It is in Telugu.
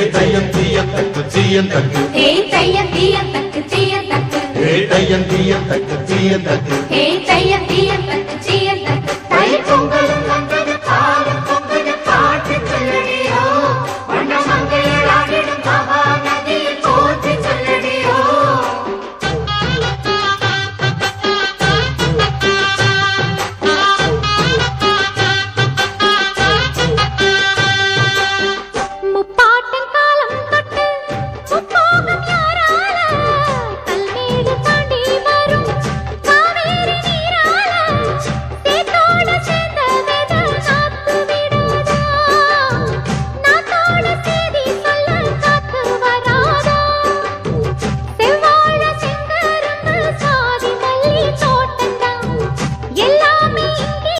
ఏటయ్యం తీయం తక్కు తీయం తక్కు. ఏటయ్యం తీయం తక్కు తీయం తక్కు. ఏటయ్యం తీయం తక్కు తీయం తక్కు. ఏటయ్యం